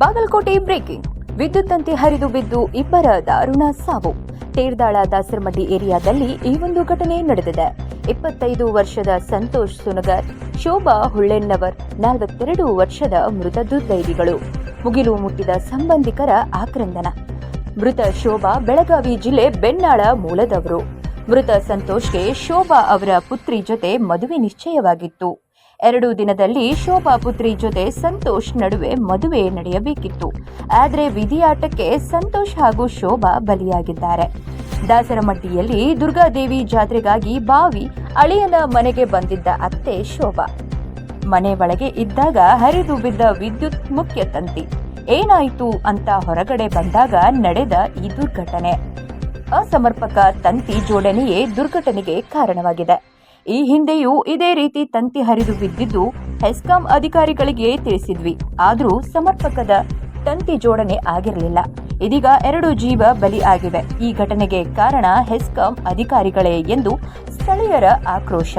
Bagalkot breaking. ವಿದ್ಯುತ್ ತಂತಿ ಹರಿದು ಬಿದ್ದು ಇಬ್ಬರ ದಾರುಣ ಸಾವು. ತೇರ್ದಾಳ ದಾಸರಮಡ್ಡಿ ಏರಿಯಾದಲ್ಲಿ ಈ ಒಂದು ಘಟನೆ ನಡೆದಿದೆ. ಇಪ್ಪತ್ತೈದು ವರ್ಷದ ಸಂತೋಷ್ ಸುನಗರ್, ಶೋಭಾ ಹುಳ್ಳೆನ್ನವರ್, ನಲವತ್ತೆರಡು ವರ್ಷದ ಮೃತ ದುರ್ದೈವಿಗಳು ಮುಗಿಲು ಮುಟ್ಟಿದ ಸಂಬಂಧಿಕರ ಆಕ್ರಂದನ. ಮೃತ ಶೋಭಾ ಬೆಳಗಾವಿ ಜಿಲ್ಲೆ ಬೆನ್ನಾಳ ಮೂಲದವರು. ಮೃತ ಸಂತೋಷ್ಗೆ ಶೋಭಾ ಅವರ ಪುತ್ರಿ ಜೊತೆ ಮದುವೆ ನಿಶ್ಚಯವಾಗಿತ್ತು. ಎರಡು ದಿನದಲ್ಲಿ ಶೋಭಾ ಪುತ್ರಿ ಜೊತೆ ಸಂತೋಷ್ ನಡುವೆ ಮದುವೆ ನಡೆಯಬೇಕಿತ್ತು. ಆದರೆ ವಿಧಿಯಾಟಕ್ಕೆ ಸಂತೋಷ್ ಹಾಗೂ ಶೋಭಾ ಬಲಿಯಾಗಿದ್ದಾರೆ. ದಾಸರಮಟ್ಟಿಯಲ್ಲಿ ದುರ್ಗಾದೇವಿ ಜಾತ್ರೆಗಾಗಿ ಬಾವಿ, ಅಳಿಯನ ಮನೆಗೆ ಬಂದಿದ್ದ ಅತ್ತೆ ಶೋಭಾ. ಮನೆ ಒಳಗೆ ಇದ್ದಾಗ ಹರಿದು ಬಿದ್ದ ವಿದ್ಯುತ್ ಮುಖ್ಯ ತಂತಿ. ಏನಾಯಿತು ಅಂತ ಹೊರಗಡೆ ಬಂದಾಗ ನಡೆದ ಈ ದುರ್ಘಟನೆ. ಅಸಮರ್ಪಕ ತಂತಿ ಜೋಡಣೆಯೇ ದುರ್ಘಟನೆಗೆ ಕಾರಣವಾಗಿದೆ. ಈ ಹಿಂದೆಯೂ ಇದೇ ರೀತಿ ತಂತಿ ಹರಿದು ಬಿದ್ದಿದ್ದು ಹೆಸ್ಕಾಂ ಅಧಿಕಾರಿಗಳಿಗೆ ತಿಳಿಸಿದ್ವಿ. ಆದರೂ ಸಮರ್ಪಕದ ತಂತಿ ಜೋಡಣೆ ಆಗಿರಲಿಲ್ಲ. ಇದೀಗ ಎರಡು ಜೀವ ಬಲಿ ಆಗಿವೆ. ಈ ಘಟನೆಗೆ ಕಾರಣ ಹೆಸ್ಕಾಂ ಅಧಿಕಾರಿಗಳೇ ಎಂದು ಸ್ಥಳೀಯರ ಆಕ್ರೋಶ.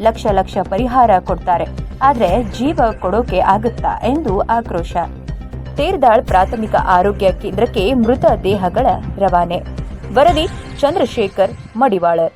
ಲಕ್ಷ ಲಕ್ಷ ಪರಿಹಾರ ಕೊಡ್ತಾರೆ. ಆದ್ರೆ ಜೀವ ಕೊಡೋಕೆ ಆಗುತ್ತಾ ಎಂದು ಆಕ್ರೋಶ. ತೇರ್ದಾಳ್ ಪ್ರಾಥಮಿಕ ಆರೋಗ್ಯ ಕೇಂದ್ರಕ್ಕೆ ಮೃತ ದೇಹಗಳ ರವಾನೆ. ವರದಿ ಚಂದ್ರಶೇಖರ್ ಮಡಿವಾಳರ್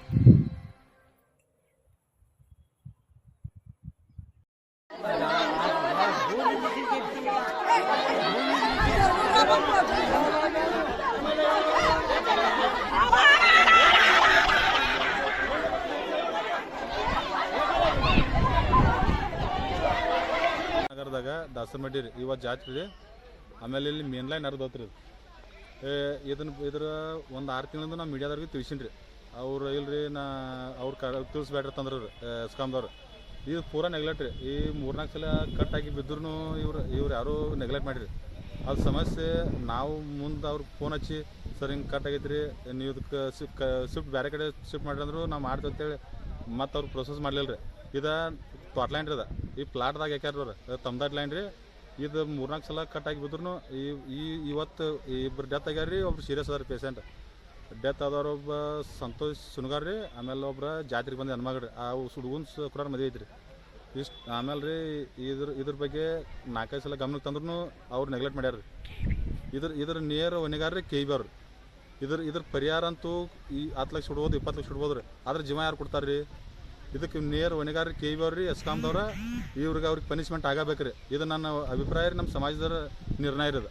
ನಗರದಾಗ ದಾಸಮಡ್ಡಿ ರೀ. ಇವತ್ತು ಜಾತ್ರೆ ರೀ. ಆಮೇಲೆ ಇಲ್ಲಿ ಮೇನ್ ಲೈನ್ ಹರಿದೋತ್ರಿ ಏ ಇದನ್ನ ಇದ್ರ ಒಂದು ಆರು ತಿಂಗಳಿಂದ ನಾವು ಮೀಡಿಯಾದವ್ರಿಗೆ ತಿಳಿಸಿನಿ ರೀ. ಅವ್ರು ಇಲ್ರಿ, ನಾ, ಅವ್ರು ಕ, ತಿಳಿಸ್ಬೇಡ್ರಿ ತಂದ್ರೆ ರೀ ಎಸ್ಕಾಮ್ದವ್ರು ಇದು ಪೂರಾ ನೆಗ್ಲೆಕ್ಟ್ ರೀ. ಈ ಮೂರ್ನಾಲ್ಕು ಸಲ ಕಟ್ ಆಗಿ ಬಿದ್ದರೂ ಇವ್ರು ಇವ್ರು ಯಾರೂ ನೆಗ್ಲೆಕ್ಟ್ ಮಾಡಿರಿ. ಅದು ಸಮಸ್ಯೆ, ನಾವು ಮುಂದೆ ಅವ್ರಿಗೆ ಫೋನ್ ಹಚ್ಚಿ, ಸರ್, ಹಿಂಗೆ ಕಟ್ ಆಗೈತೆ ರೀ ನೀವು ಇದಕ್ಕೆ ಶಿಫ್ಟ್ ಬೇರೆ ಕಡೆ ಶಿಫ್ಟ್ ಮಾಡಿರಿ ಅಂದ್ರು ನಾವು ಮಾಡ್ತೀವಿ ಅಂತೇಳಿ ಮತ್ತು ಅವ್ರು ಪ್ರೊಸೆಸ್ ಮಾಡಲಿಲ್ಲ ರೀ ಇದು ತ್ವಾಟ್ ರೀ ಅದ. ಈ ಪ್ಲಾಟ್ದಾಗ ಯಾಕ್ಯಾರ ತಮ್ದಾಟ್ ಲೈನ್ ರೀ. ಇದು ಮೂರ್ನಾಲ್ಕು ಸಲ ಕಟ್ ಆಗಿ ಬಿದ್ರು ಈ ಈ ಇವತ್ತು ಇಬ್ಬರು ಡೆತ್ ಆಗ್ಯಾರ ರೀ, ಒಬ್ರು ಸೀರಿಯಸ್ ಅದಾರ ಪೇಷಂಟ್ ಡೆತ್ ಆದವ್ರ ಒಬ್ಬ ಸಂತೋಷ್ ಸುನಗಾರ್ ರೀ, ಆಮೇಲೆ ಒಬ್ರ ಜಾತ್ರೆಗೆ ಬಂದ ಹೆಣ್ಮಗ್ರಿ ಆ ಹುಡುಗನ ಶುಕ್ರವಾರ ಮದುವೆ ಐತ್ರಿ. ಇಷ್ಟು ಆಮೇಲೆ ರೀ ಇದ್ರ ಇದ್ರ ಬಗ್ಗೆ ನಾಲ್ಕೈದು ಸಲ ಗಮನಕ್ಕೆ ತಂದ್ರೂ ಅವ್ರು ನೆಗ್ಲೆಕ್ಟ್ ಮಾಡ್ಯಾರ ರೀ. ಇದ್ರ ಇದ್ರ ನೇರ ಹೊಣೆಗಾರ ರೀ ಕೆ ಬಿ ಅವ್ರು ಇದ್ರ ಇದ್ರ ಪರಿಹಾರ ಅಂತೂ ಈ ಹತ್ತು ಲಕ್ಷ ಇಡ್ಬೋದು ಇಪ್ಪತ್ತು ಲಕ್ಷ ಇಡ್ಬೋದು ರೀ. ಆದ್ರೆ ಜೀವ ಯಾರು ಕೊಡ್ತಾರೆ ರೀ? ಇದಕ್ಕೆ ನೇರ ಹೊಣೆಗಾರ ಕೆ ಅವ್ರಿ ಎಸ್ಕಾಮ್ದವ್ರ ಇವ್ರಿಗೆ ಅವ್ರಿಗೆ ಪನಿಷ್ಮೆಂಟ್ ಆಗಬೇಕು ರೀ ಇದು ನನ್ನ ಅಭಿಪ್ರಾಯ ನಮ್ಮ ಸಮಾಜದ ನಿರ್ಣಯ ಇರೋದು